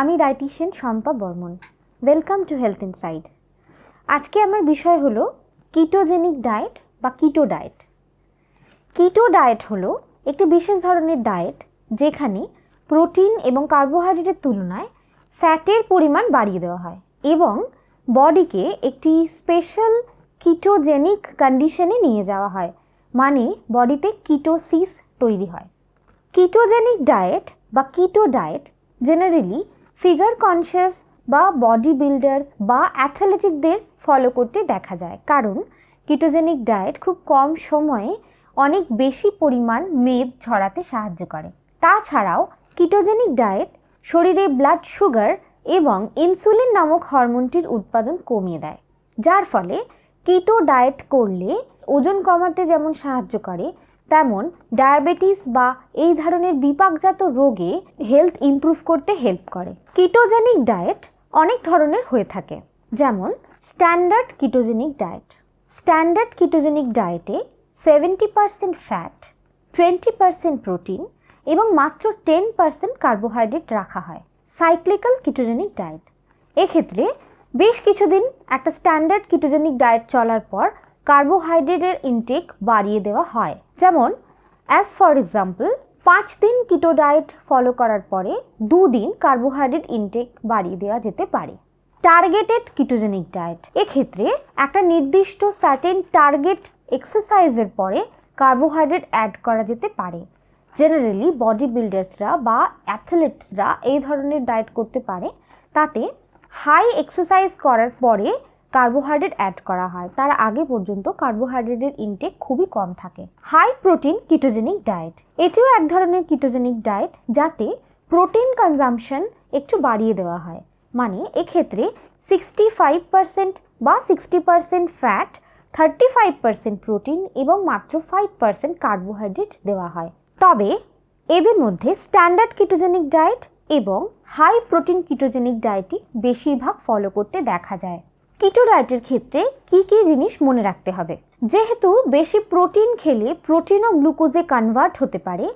আমি dietician Shampa Barman. Welcome to health inside আজকে আমার বিষয় হলো কিটোজেনিক ডায়েট বা কিটো ডায়েট কিটো ডায়েট হলো একটি বিশেষ ধরনের ডায়েট যেখানে প্রোটিন এবং কার্বোহাইড্রেটের তুলনায় ফ্যাটের পরিমাণ বাড়িয়ে দেওয়া হয় এবং বডিকে একটি স্পেশাল কিটোজেনিক কন্ডিশনে নিয়ে যাওয়া হয় মানে বডিতে কিটোসিস তৈরি হয়। কিটোজেনিক ডায়েট বা keto diet generally figure conscious বা বডি বিল্ডার্স বা অ্যাথলেটিকদের ফলো করতে দেখা যায়। কারণ কিটোজেনিক ডায়েট খুব কম সময়ে অনেক বেশি পরিমাণ মেদ ঝরাতে সাহায্য করে। তাছাড়াও কিটোজেনিক ডায়েট শরীরে ব্লাড সুগার এবং ইনসুলিন নামক হরমোনটির উৎপাদন কমিয়ে দেয়। যার ফলে কিটো ডায়েট করলে ওজন কমাতে যেমন সাহায্য করে তেমন ডায়াবেটিস বা এই ধরনের বিপাকজাত রোগে হেলথ ইমপ্রুভ করতে হেল্প করে। কিটোজেনিক ডায়েট অনেক ধরনের হয়ে থাকে, যেমন standard ketogenic diet standard ketogenic ডায়েটে seventy percent fat twenty percent protein এবং মাত্র টেন পার্সেন্ট কার্বোহাইড্রেট রাখা হয় সাইক্লিক্যাল কিটোজেনিক ডায়েট এক্ষেত্রে বেশ কিছুদিন একটা স্ট্যান্ডার্ড কিটোজেনিক ডায়েট চলার পর কার্বোহাইড্রেটের ইনটেক বাড়িয়ে দেওয়া হয়। যেমন অ্যাজ ফর এক্সাম্পল পাঁচ দিন কিটো ডায়েট ফলো করার পরে দুদিন কার্বোহাইড্রেট ইনটেক বাড়িয়ে দেওয়া যেতে পারে। টার্গেটেড কিটোজেনিক ডায়েট এক্ষেত্রে একটা নির্দিষ্ট সার্টেন টার্গেট এক্সারসাইজের পরে কার্বোহাইড্রেট অ্যাড করা যেতে পারে। জেনারেলি বডি বিল্ডার্সরা বা অ্যাথলেটসরা এই ধরনের ডায়েট করতে পারে। তাতে হাই এক্সারসাইজ করার পরে কার্বোহাইড্রেট অ্যাড করা হয়। তার আগে পর্যন্ত কার্বোহাইড্রেটের ইনটেক খুবই কম থাকে। হাই প্রোটিন কিটোজেনিক ডায়েট এটিও এক ধরনের কিটোজেনিক ডায়েট যাতে প্রোটিন কনজামশন একটু বাড়িয়ে দেওয়া হয়। মানে এক্ষেত্রে সিক্সটি ফাইভ পার্সেন্ট বা sixty percent fat thirty five percent protein এবং মাত্র ফাইভ পার্সেন্ট কার্বোহাইড্রেট দেওয়া হয়। তবে এদের মধ্যে স্ট্যান্ডার্ড কিটোজেনিক ডায়েট এবং হাই প্রোটিন কিটোজেনিক ডায়েটই বেশিরভাগ ফলো করতে দেখা যায়। কিটো ডায়েটের ক্ষেত্রে কি কি জিনিস মনে রাখতে হবে? যেহেতু বেশি প্রোটিন খেলে প্রোটিন ও গ্লুকোজে কনভার্ট হতে পারে,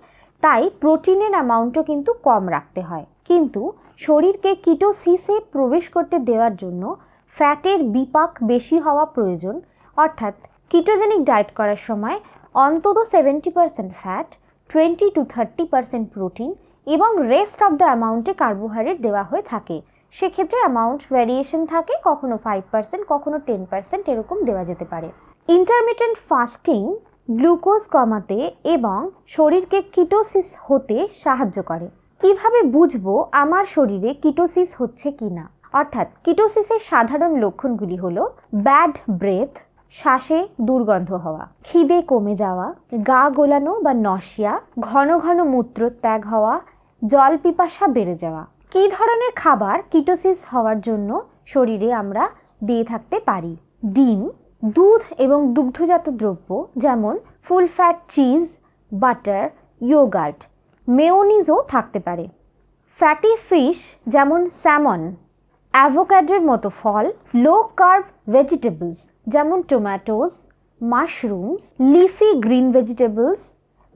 তাই প্রোটিনের অ্যামাউন্টও কিন্তু কম রাখতে হয়। কিন্তু শরীরকে কিটোসিসে প্রবেশ করতে দেওয়ার জন্য ফ্যাটের বিপাক বেশি হওয়া প্রয়োজন। অর্থাৎ কিটোজেনিক ডায়েট করার সময় অন্তত seventy percent fat twenty two thirty percent protein এবং রেস্ট অফ দ্য অ্যামাউন্টে কার্বোহাইড্রেট দেওয়া হয়ে থাকে। সেক্ষেত্রে অ্যামাউন্ট ভ্যারিয়েশন থাকে, কখনো ফাইভ পার্সেন্ট কখনো টেন পার্সেন্ট এরকম দেওয়া যেতে পারে। ইন্টারমিটেন্ট ফাস্টিং গ্লুকোজ কমাতে এবং শরীরকে কিটোসিস হতে সাহায্য করে। কীভাবে বুঝব আমার শরীরে কিটোসিস হচ্ছে কি না অর্থাৎ কিটোসিসের সাধারণ লক্ষণগুলি হলো ব্যাড ব্রেথ শ্বাসে দুর্গন্ধ হওয়া, খিদে কমে যাওয়া, গা গোলানো বা নশিয়া ঘন ঘন মূত্রত্যাগ হওয়া, জল পিপাসা বেড়ে যাওয়া। কী ধরনের খাবার কিটোসিস হওয়ার জন্য শরীরে আমরা দিয়ে থাকতে পারি? ডিম, দুধ এবং দুগ্ধজাত দ্রব্য যেমন full fat cheese, butter, yogurt, মেয়োনিজও থাকতে পারে। ফ্যাটি ফিশ যেমন স্যামন অ্যাভোক্যাডোর মতো ফল, লো কার্ব ভেজিটেবলস যেমন tomatoes mushrooms, leafy green vegetables,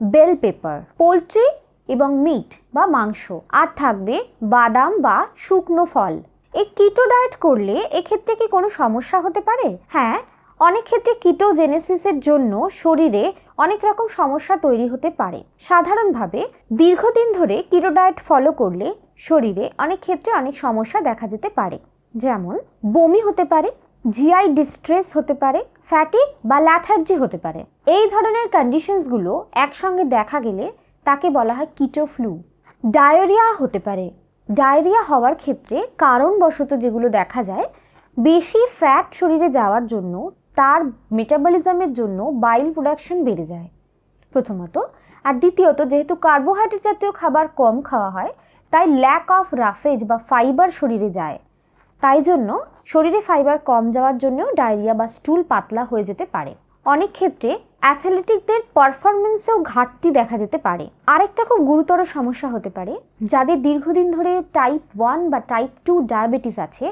bell pepper, poultry এবং মিট বা মাংস। আর থাকবে বাদাম বা শুকনো ফল। এই কিটো ডায়েট করলে এক্ষেত্রে কি কোনো সমস্যা হতে পারে? হ্যাঁ অনেক ক্ষেত্রে কিটোজেনেসিসের জন্য শরীরে অনেক রকম সমস্যা তৈরি হতে পারে। সাধারণভাবে দীর্ঘদিন ধরে কিটো ডায়েট ফলো করলে শরীরে অনেক ক্ষেত্রে অনেক সমস্যা দেখা যেতে পারে। যেমন বমি হতে পারে জিআই ডিস্ট্রেস হতে পারে ফ্যাটি বা ল্যাথার্জি হতে পারে। এই ধরনের কন্ডিশনসগুলো একসঙ্গে দেখা গেলে তাকে বলা হয় কিটো ফ্লু। ডায়রিয়া হতে পারে। ডায়রিয়া হওয়ার ক্ষেত্রে কারণবশত যেগুলো দেখা যায়, বেশি ফ্যাট শরীরে যাওয়ার জন্য তার মেটাবলিজমের জন্য বাইল প্রোডাকশন বেড়ে যায়, প্রথমত। আর দ্বিতীয়ত, যেহেতু কার্বোহাইড্রেট জাতীয় খাবার কম খাওয়া হয়, তাই ল্যাক অফ রাফেজ বা ফাইবার শরীরে যায়। তাই জন্য শরীরে ফাইবার কম যাওয়ার জন্যও ডায়রিয়া বা স্টুল পাতলা হয়ে যেতে পারে। অনেক ক্ষেত্রে অ্যাথলেটিকদের পারফরমেন্সেও ঘাটতি দেখা যেতে পারে। আরেকটা খুব গুরুতর সমস্যা হতে পারে, যাদের দীর্ঘদিন ধরে টাইপ ওয়ান বা টাইপ টু ডায়াবেটিস আছে,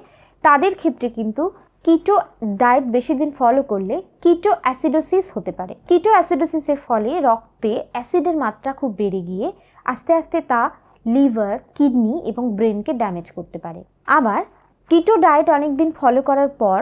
তাদের ক্ষেত্রে কিন্তু কিটো ডায়েট বেশি দিন ফলো করলে কিটো অ্যাসিডোসিস হতে পারে। কিটো অ্যাসিডোসিসের ফলে রক্তে অ্যাসিডের মাত্রা খুব বেড়ে গিয়ে আস্তে আস্তে তা লিভার কিডনি এবং ব্রেনকে ড্যামেজ করতে পারে। আবার কিটো ডায়েট অনেক দিন ফলো করার পর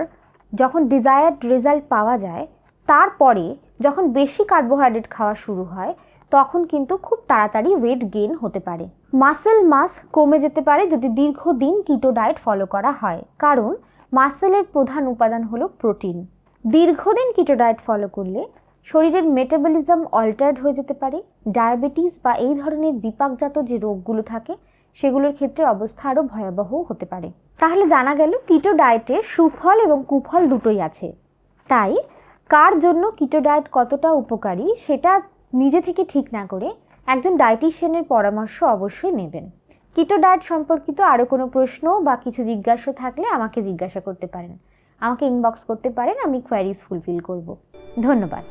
যখন ডিজায়ার্ড রেজাল্ট পাওয়া যায় তারপরে যখন বেশি কার্বোহাইড্রেট খাওয়া শুরু হয়, তখন কিন্তু খুব তাড়াতাড়ি ওয়েট গেইন হতে পারে। মাসেল মাস কমে যেতে পারে যদি দীর্ঘদিন কিটো ডায়েট ফলো করা হয়। কারণ মাসেলের প্রধান উপাদান হলো প্রোটিন দীর্ঘদিন কিটো ডায়েট ফলো করলে শরীরের মেটাবলিজম অল্টার্ড হয়ে যেতে পারে। ডায়াবেটিস বা এই ধরনের বিপাকজাত যে রোগগুলো থাকে, সেগুলোর ক্ষেত্রে অবস্থা আরও ভয়াবহ হতে পারে। তাহলে জানা গেল কিটো ডায়েটের সুফল এবং কুফল দুটোই আছে। তাই কার জন্য কিটো ডায়েট কতটা উপকারী সেটা নিজে থেকে ঠিক না করে একজন ডায়েটিশিয়ানের পরামর্শ অবশ্যই নেবেন। কিটো ডায়েট সম্পর্কিত আরও কোনো প্রশ্ন বা কিছু জিজ্ঞাসা থাকলে আমাকে জিজ্ঞাসা করতে পারেন। আমাকে ইনবক্স করতে পারেন, আমি কোয়ারিজ ফুলফিল করব। ধন্যবাদ।